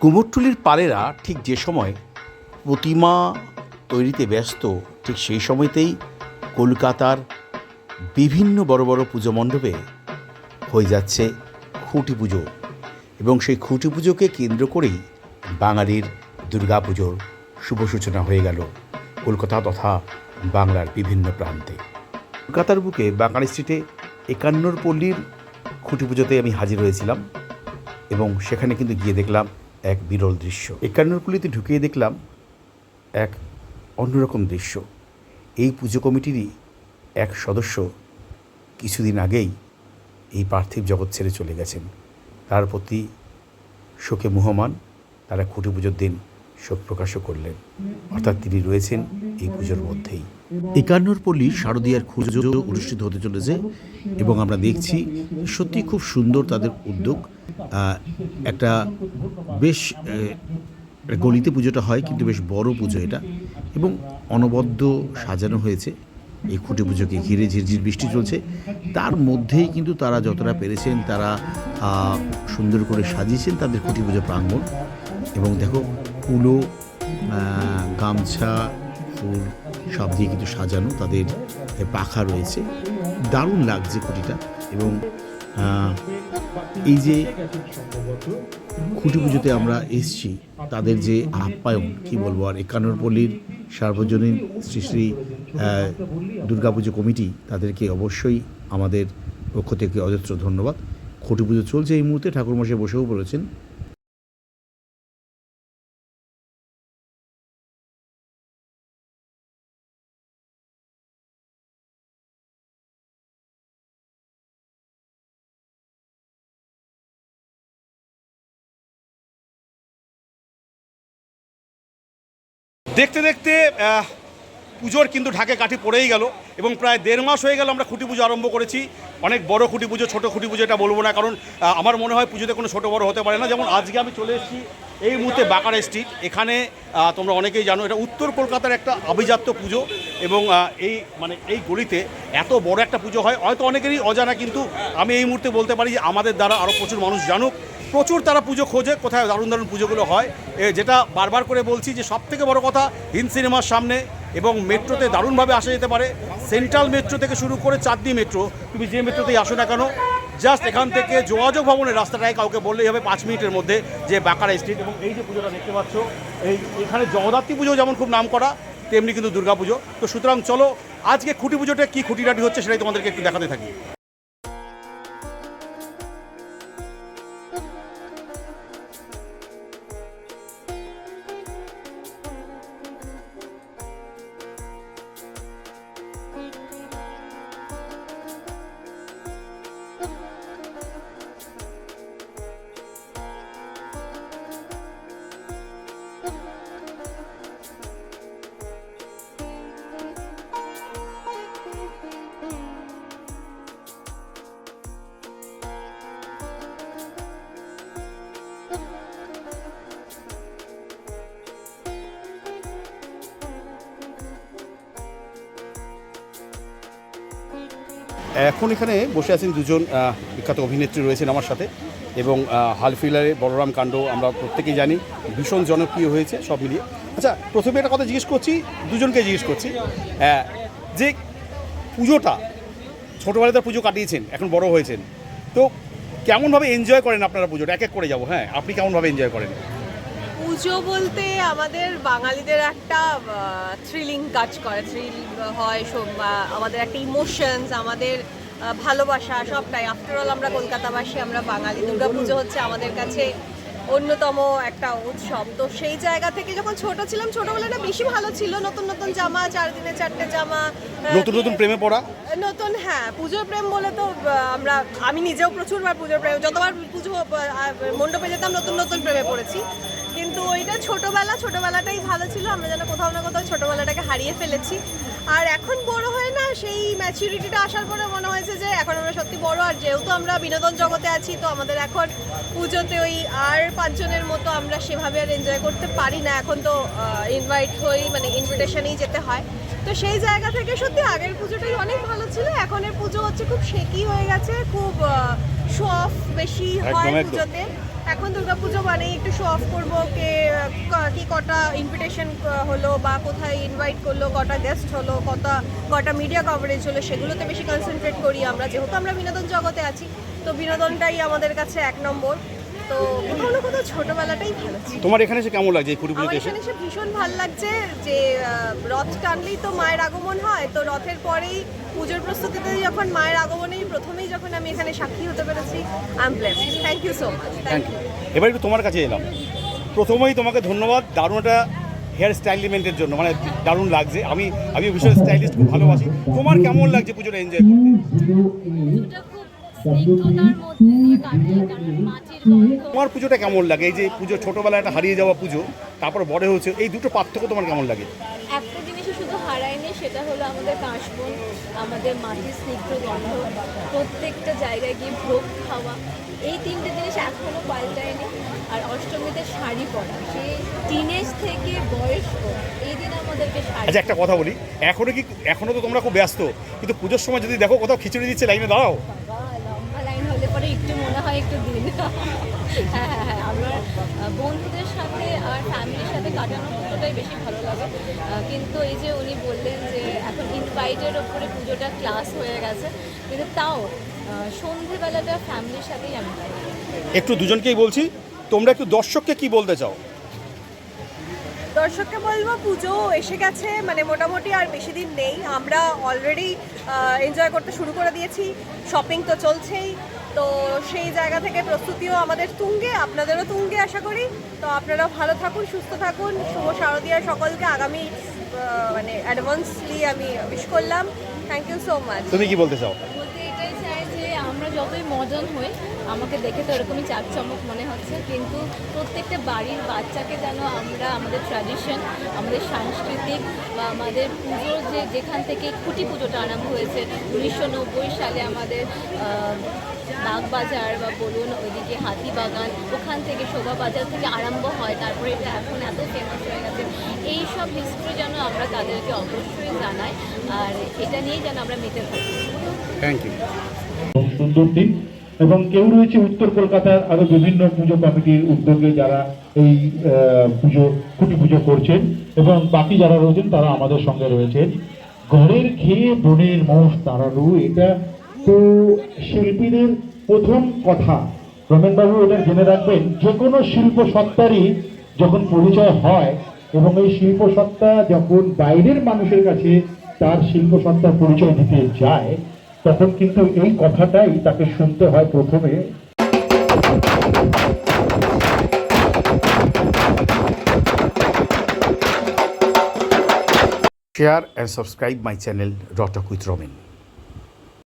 কুমোরটুলির পালেরা ঠিক যে সময় প্রতিমা তৈরিতে ব্যস্ত, ঠিক সেই সময়তেই কলকাতার বিভিন্ন বড় বড় পুজো মণ্ডপে হয়ে যাচ্ছে খুঁটি পুজো এবং সেই খুঁটি পুজোকে কেন্দ্র করেই বাঙালির দুর্গাপুজোর শুভ সূচনা হয়ে গেল কলকাতা তথা বাংলার বিভিন্ন প্রান্তে। কলকাতার বুকে বাঙালি স্ট্রিটে একান্নর পল্লীর খুঁটি পুজোতে আমি হাজির হয়েছিলাম এবং সেখানে কিন্তু গিয়ে দেখলাম এক বিরল দৃশ্য। পল্লীতে ঢুকিয়ে দেখলাম এক অন্যরকম দৃশ্য। এই পুজো কমিটিরই এক সদস্য কিছুদিন আগেই এই পার্থিব জগৎ ছেড়ে চলে গেছেন। তার প্রতি শোকে মুহমান, তারা খুঁটি পুজোর দিন শোক প্রকাশও করলেন। অর্থাৎ তিনি রয়েছেন এই পুজোর মধ্যেই। একান্নর পল্লী শারদীয়ার খুঁজো অনুষ্ঠিত হতে চলেছে এবং আমরা দেখছি সত্যি খুব সুন্দর তাদের উদ্যোগ। একটা বেশ গলিতে পুজোটা হয়, কিন্তু বেশ বড় পুজো এটা এবং অনবদ্য সাজানো হয়েছে। এই খুঁটি পুজোকে ঘিরে ঝিরঝির বৃষ্টি চলছে। তার মধ্যেই কিন্তু তারা যতটা পেরেছেন তারা সুন্দর করে সাজিয়েছেন তাদের খুঁটি পুজো প্রাঙ্গণ। এবং দেখো কুলো গামছা, ফুল, সব দিয়ে কিন্তু সাজানো। তাদের পাখা রয়েছে। দারুণ লাগছে খুঁটিটা এবং এই যে খুঁটি পুজোতে আমরা এসছি, তাদের যে আপ্যায়ন, কি বলব? আর একান্নর পল্লীর সার্বজনীন শ্রী শ্রী দুর্গাপুজো কমিটি তাদেরকে অবশ্যই আমাদের পক্ষ থেকে অজস্র ধন্যবাদ। খুঁটি পুজো চলছে এই মুহূর্তে। ঠাকুরমশাই বসেও বলেছেন দেখতে দেখতে পুজোর কিন্তু ঢাকে কাঠি পড়েই গেল এবং প্রায় দেড় মাস হয়ে গেল আমরা খুঁটি পুজো আরম্ভ করেছি। অনেক বড় খুঁটি পুজো, ছোটো খুঁটি পুজো এটা বলব না, কারণ আমার মনে হয় পুজোতে কোনো ছোটো বড় হতে পারে না। যেমন আজকে আমি চলে এসেছি এই মুহূর্তে বাঁকার স্ট্রিট এখানে তোমরা অনেকেই জানো, এটা উত্তর কলকাতার একটা আভিজাত্য পুজো এবং এই মানে এই গলিতে এত বড় একটা পুজো হয়। হয়তো অনেকেরই অজানা, কিন্তু আমি এই মুহূর্তে বলতে পারি যে আমাদের দ্বারা আরও প্রচুর মানুষ জানুক। প্রচুর তারা পুজো খোঁজে, কোথায় দারুণ দারুণ পুজোগুলো হয়। যেটা বারবার করে বলছি যে সব থেকে বড় কথা, হিন্দ সিনেমার সামনে এবং মেট্রোতে দারুণভাবে আসা যেতে পারে। সেন্ট্রাল মেট্রো থেকে শুরু করে চাঁদনি মেট্রো, তুমি যে মেট্রোতেই আসো না কেন, জাস্ট এখান থেকে যোগাযোগ ভবনের রাস্তাটায় কাউকে বললেই হবে পাঁচ মিনিটের মধ্যে যে বাঁকারা স্ট্রিট এবং এই যে পুজোটা দেখতে পাচ্ছ, এই, এখানে জগদ্ধাত্রী পুজো যেমন খুব নাম করা, তেমনি কিন্তু দুর্গা পুজো তো সুতরাং চলো, আজকে খুঁটি পুজোটা কী খুঁটিনাটি হচ্ছে সেটাই তোমাদেরকে একটু দেখাতে থাকি। এখন এখানে বসে আছেন দুজন বিখ্যাত অভিনেত্রী রয়েছেন আমার সাথে এবং হালফিলারে বলরাম কাণ্ড আমরা প্রত্যেকেই জানি, ভীষণ জনপ্রিয় হয়েছে সব মিলিয়ে। আচ্ছা প্রথমে একটা কথা জিজ্ঞেস করছি, দুজনকে জিজ্ঞেস করছি যে পুজোটা, ছোটোবেলায় ছোটোবেলাতে পুজো কাটিয়েছেন, এখন বড় হয়েছেন, তো কেমনভাবে এনজয় করেন আপনারা পুজোটা? এক এক করে যাব হ্যাঁ আপনি কেমনভাবে এনজয় করেন? পুজো বলতে আমাদের বাঙালিদের একটা থ্রিলিং কাজ করে। থ্রিল হয় আমাদের একটা ইমোশনস আমাদের ভালোবাসা সবটাই। আফটার অল আমরা কলকাতাবাসী আমরা বাঙালি। দুর্গা পুজো হচ্ছে আমাদের কাছে অন্যতম একটা উৎসব। তো সেই জায়গা থেকে যখন ছোট ছিলাম ছোটবেলাটা বেশি ভালো ছিল। নতুন নতুন জামা চার দিনে চারটে জামা নতুন নতুন প্রেমে পড়া? নতুন হ্যাঁ পুজোর প্রেম বলে তো আমরা আমি নিজেও প্রচুরবার পুজোর প্রেম যতবার পুজো মণ্ডপে যেতাম নতুন নতুন প্রেমে পড়েছি। কিন্তু ওইটা ছোটবেলা ছোটবেলাটাই ভালো ছিল। আমরা যেন কোথাও না কোথাও ছোটবেলাটাকে হারিয়ে ফেলেছি। আর এখন বড় হয়ে না সেই ম্যাচুরিটিটা আসার পরে মনে হয়েছে যে এখন আমরা সত্যি বড়। আর যেহেতু আমরা বিনোদন জগতে আছি তো আমাদের এখন পুজোতে ওই আর পাঁচজনের মতো আমরা সেভাবে আর এনজয় করতে পারি না। এখন তো ইনভাইট হই মানে ইনভিটেশনেই যেতে হয়। তো সেই জায়গা থেকে সত্যি আগের পুজোটাই অনেক ভালো ছিল। এখনের পুজো হচ্ছে খুব শেকি হয়ে গেছে খুব শো অফ বেশি হয় পুজোতে। এখন দুর্গাপুজো মানে একটু শো অফ করব, কে, ক- কটা ইনভিটেশন হলো বা কোথায় ইনভাইট করল, কটা গেস্ট হলো, কটা কটা মিডিয়া কভারেজ হলো, সেগুলোতে বেশি কনসেন্ট্রেট করি আমরা। যেহেতু আমরা বিনোদন জগতে আছি, তো বিনোদনটাই আমাদের কাছে এক নম্বর। তো কোথাও না কোথাও ছোটোবেলাটাই ভালো ছিল। তোমার এখানে এসে কেমন লাগছে এই আমার পুজোতে এসে? এখানে এসে ভীষণ ভালো লাগছে যে আহ, রথ টানলেই তো মায়ের আগমন হয় তো রথের পরেই পুজোর প্রস্তুতিতে যখন মায়ের আগমনেই প্রথমেই যখন আমি এখানে সাক্ষী হতে পেরেছি I am blessed thank you so much thank you এবার একটু তোমার কাছে এলাম। প্রথমেই তোমাকে ধন্যবাদ দারুণ একটা হেয়ার স্টাইলিমেন্টের জন্য মানে দারুণ লাগছে। আমি আমি ভীষণ স্টাইলিস্ট খুব ভালোবাসি। তোমার কেমন লাগছে পুজোটা এনজয় করতে? খুব তোমার পুজোটা কেমন লাগে? এই যে পুজো ছোটবেলায় একটা হারিয়ে যাওয়া পুজো তারপর বড় হয়েছে এই দুটো পার্থক্য তোমার কেমন লাগে? একটা জিনিসই শুধু হারায়নি সেটা হলো আমাদের কাশবন আমাদের মাটির স্নিগ্ধ গন্ধ প্রত্যেকটা জায়গায় গিয়ে ভোগ খাওয়া। এই তিনটে জিনিস এখনও পাল্টায়নি। আর অষ্টমীতে শাড়ি পরা সে টিনেজ থেকে বয়স্ক এই দিন আমাদেরকে শাড়ি আচ্ছা একটা কথা বলি এখনও কি এখনও তো তোমরা খুব ব্যস্ত কিন্তু পুজোর সময় যদি দেখো কোথাও খিচুড়ি দিচ্ছে লাইনে দাঁড়াও বাবা লম্বা লাইন হলে পরে একটু মনে হয় একটু দিন। হ্যাঁ হ্যাঁ হ্যাঁ আমার বন্ধুদের সাথে আর ফ্যামিলির সাথে কাটানো পুজোটাই বেশি ভালো লাগে। কিন্তু এই যে উনি বললেন যে এখন ইনভাইটের ওপরে পুজোটা ক্লাস হয়ে গেছে, কিন্তু তাও সন্ধেবেলাটা ফ্যামিলির সাথেই আমি একটু দুজনকেই বলছি, তোমরা একটু দর্শককে কি বলতে চাও? দর্শককে বলব পুজো এসে গেছে মানে মোটামুটি আর বেশি দিন নেই। আমরা অলরেডি এনজয় করতে শুরু করে দিয়েছি। শপিং তো চলছেই। তো সেই জায়গা থেকে প্রস্তুতিও আমাদের তুঙ্গে আপনাদেরও তুঙ্গে আশা করি। তো আপনারা ভালো থাকুন সুস্থ থাকুন। শুভ শারদীয়া সকলকে আগামী মানে অ্যাডভান্সলি আমি উইশ করলাম। থ্যাংক ইউ সো মাচ তুমি কি বলতে চাও? বলতে এটাই চাই যে আমরা যতই মডার্ন হই আমাকে দেখে তো এরকমই চাকচমক মনে হচ্ছে। কিন্তু প্রত্যেকটা বাড়ির বাচ্চাকে যেন আমরা আমাদের ট্র্যাডিশন আমাদের সাংস্কৃতিক বা আমাদের পুজো যে যেখান থেকে খুঁটি পুজোটা আরম্ভ হয়েছে উনিশশো নব্বই সালে আমাদের বাগবাজার বা বলুন ওইদিকে হাতিবাগান ওখান থেকে শোভাবাজার থেকে আরম্ভ হয় তারপরে এটা এখন এত ফেমাস হয়ে গেছে। এই সব হিস্ট্রি যেন আমরা তাদেরকে অবশ্যই জানাই আর এটা নিয়েই যেন আমরা মেতে থাকি। থ্যাংক ইউ সুন্দর দিন। এবং কেউ রয়েছে উত্তর কলকাতার, আরও বিভিন্ন পুজো কমিটির উদ্যোগে যারা এই পুজো কুটি পুজো করছেন এবং বাকি যারা রয়েছেন তারা আমাদের সঙ্গে রয়েছেন। ঘরের খেয়ে বনের মোষ তাড়ানো এটা তো শিল্পীদের প্রথম কথা। রমেনবাবু, এটা জেনে রাখবেন যে কোনো শিল্প সত্তারই যখন পরিচয় হয় এবং এই শিল্প সত্তা যখন বাইরের মানুষের কাছে তার শিল্প সত্তার পরিচয় দিতে যায় তখন কিন্তু এই কথাটাই তাকে শুনতে হয় প্রথমে। Share and subscribe my channel রটক with Ramen